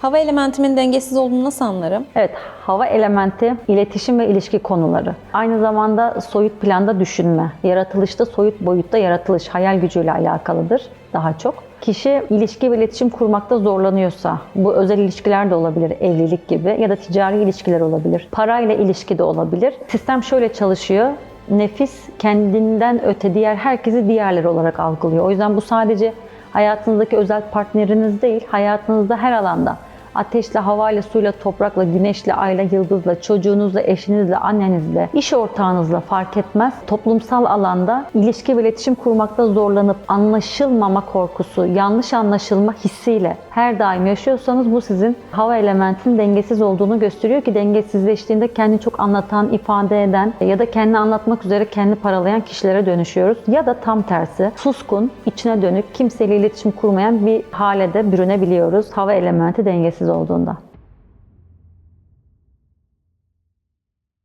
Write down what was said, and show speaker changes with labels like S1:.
S1: Hava elementimin dengesiz olduğunu nasıl anlarım?
S2: Evet, hava elementi iletişim ve ilişki konuları. Aynı zamanda soyut planda düşünme, yaratılışta soyut boyutta yaratılış, hayal gücüyle alakalıdır daha çok. Kişi ilişki ve iletişim kurmakta zorlanıyorsa, bu özel ilişkiler de olabilir, evlilik gibi ya da ticari ilişkiler olabilir, parayla ilişki de olabilir. Sistem şöyle çalışıyor, nefis kendinden öte diğer herkesi diğerleri olarak algılıyor. O yüzden bu sadece hayatınızdaki özel partneriniz değil, hayatınızda her alanda ateşle, havayla, suyla, toprakla, güneşle, ayla, yıldızla, çocuğunuzla, eşinizle, annenizle, iş ortağınızla fark etmez. Toplumsal alanda ilişki ve iletişim kurmakta zorlanıp anlaşılmama korkusu, yanlış anlaşılma hissiyle her daim yaşıyorsanız bu sizin hava elementinin dengesiz olduğunu gösteriyor ki dengesizleştiğinde kendini çok anlatan, ifade eden ya da kendini anlatmak üzere kendi paralayan kişilere dönüşüyoruz. Ya da tam tersi suskun, içine dönük, kimseyle iletişim kurmayan bir hale de bürünebiliyoruz hava elementi dengesiz olduğunda.